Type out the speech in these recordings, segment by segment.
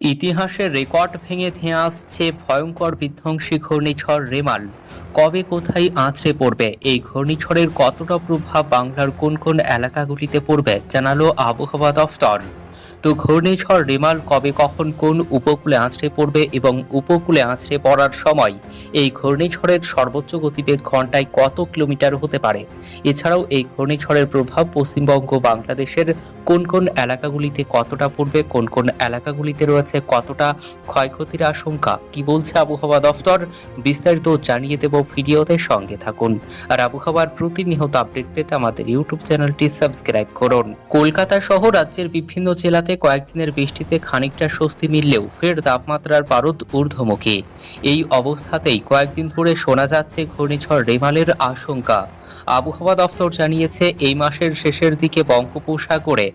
ইতিহাসের রেকর্ড ভেঙে ধেয়ে আসছে ভয়ঙ্কর বিধ্বংসী ঘূর্ণিঝড় রেমাল। কবে কোথায় আঁচড়ে পড়বে? এই ঘূর্ণিঝড়ের কতটা প্রভাব বাংলার কোন কোন এলাকাগুলিতে পড়বে? জানালো আবহাওয়া দফতর। তো ঘূর্ণিঝড় রেমাল কবে, কখন, কোন উপকূলে আঁচড়ে পড়বে এবং উপকূলে আঁচড়ে পড়ার সময় এই ঘূর্ণিঝড়ের সর্বোচ্চ গতিবেগ ঘন্টায় কত কিলোমিটার হতে পারে? এছাড়াও এই ঘূর্ণিঝড়ের প্রভাব পশ্চিমবঙ্গ বাংলাদেশের কোন কোন এলাকাগুলিতে কতটা পড়বে, কোন কোন এলাকাগুলিতে রয়েছে কতটা ক্ষয়ক্ষতির আশঙ্কা, কি বলছে আবহাওয়া দফতর, বিস্তারিত জানিয়ে দেব ভিডিওতে সঙ্গে থাকুন। আর আবহাওয়ার প্রতিনিয়ত আপডেট পেতে আমাদের ইউটিউব চ্যানেলটি সাবস্ক্রাইব করুন। কলকাতা সহ রাজ্যের বিভিন্ন জেলাতে কয়েকদিনের বৃষ্টিতে খানিকটা স্বস্তি মিললেও ফের তাপমাত্রার পারদ ঊর্ধ্বমুখী। এই অবস্থাতেই কয়েকদিন ধরে শোনা যাচ্ছে ঘূর্ণিঝড় রেমালের আশঙ্কা। আবহাওয়া দফতর জানিয়েছে, এই মাসের শেষের দিকে বঙ্গোপসাগরে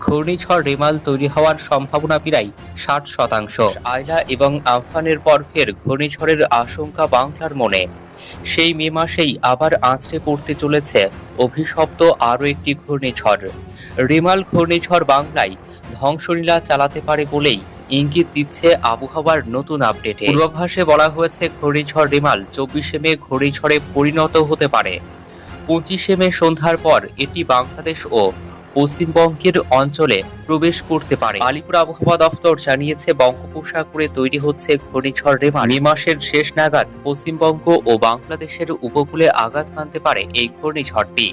ঘূর্ণিঝড় রেমাল তৈরি হওয়ার সম্ভাবনা প্রায় ষাট শতাংশ। আয়লা এবং আমফানের পর ফের ঘূর্ণিঝড়ের আশঙ্কা বাংলার মনে। সেই মে মাসেই আবার আঁচড়ে পড়তে চলেছে অভিশপ্ত আরও একটি ঘূর্ণিঝড়। রেমাল ঘূর্ণিঝড় বাংলায় ধ্বংসলীলা চালাতে পারে বলেই ইঙ্গিত দিচ্ছে আবহাওয়ার নতুন আপডেটে। পূর্বাভাসে বলা হয়েছে, ঘূর্ণিঝড় রেমাল চব্বিশে মে ঘূর্ণিঝড়ে পরিণত হতে পারে। পঁচিশে মে সন্ধ্যার পর এটি বাংলাদেশ ও পশ্চিমবঙ্গের অঞ্চলে প্রবেশ করতে পারে। আলিপুর আবহাওয়া দফতর জানিয়েছে, বঙ্গোপসাগরে তৈরি হচ্ছে ঘূর্ণিঝড় রেমা মে মাসের শেষ নাগাদ পশ্চিমবঙ্গ ও বাংলাদেশের উপকূলে আঘাত হানতে পারে এই ঘূর্ণিঝড়টি।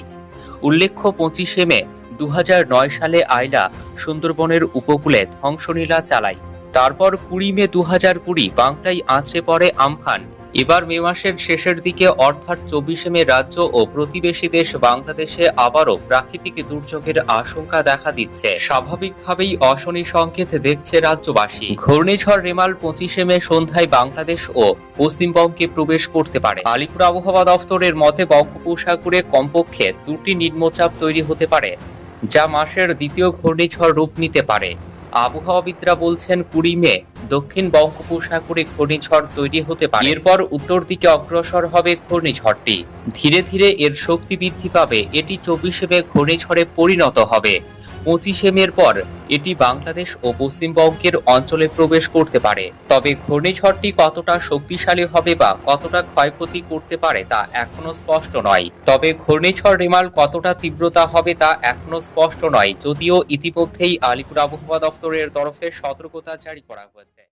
উল্লেখ্য, পঁচিশে মে দু হাজার নয় সালে আইলা সুন্দরবনের উপকূলে ধ্বংসলীলা চালায়। তারপর কুড়ি মে দু হাজার কুড়ি বাংলায় আঁচড়ে পড়ে আমফান। এবার মে মাসের শেষের দিকে অর্থাৎ চব্বিশে মে রাজ্য ও প্রতিবেশী দেশ বাংলাদেশে আবারও প্রাকৃতিক দুর্যোগের আশঙ্কা দেখা দিচ্ছে। স্বাভাবিকভাবেই অশনি সংকেত দেখছে রাজ্যবাসী। ঘূর্ণিঝড় রেমাল পঁচিশে মে সন্ধ্যায় বাংলাদেশ ও পশ্চিমবঙ্গে প্রবেশ করতে পারে। আলিপুর আবহাওয়া দফতরের মতে বঙ্গোপসাগরে কমপক্ষে দুটি নিম্নচাপ তৈরি হতে পারে, যা মাসের দ্বিতীয় ঘূর্ণিঝড় রূপ নিতে পারে। আবহাওয়াবিদরা বলছেন, কুড়ি মে দক্ষিণ বঙ্গোপসাগরে ঘূর্ণিঝড় তৈরি হতে পারে। এরপর উত্তর দিকে অগ্রসর হবে ঘূর্ণিঝড়টি। ধীরে ধীরে এর শক্তি বৃদ্ধি পাবে। এটি চব্বিশে মে ঘূর্ণিঝড়ে পরিণত হবে। পঁচিশে মের পর এটি বাংলাদেশ ও পশ্চিমবঙ্গের অঞ্চলে প্রবেশ করতে পারে। তবে ঘূর্ণিঝড়টি কতটা শক্তিশালী হবে বা কতটা ক্ষয়ক্ষতি করতে পারে তা এখনও স্পষ্ট নয়। তবে ঘূর্ণিঝড় রেমাল কতটা তীব্রতা হবে তা এখনও স্পষ্ট নয়, যদিও ইতিমধ্যেই আলিপুর আবহাওয়া দফতরের তরফে সতর্কতা জারি করা হয়েছে।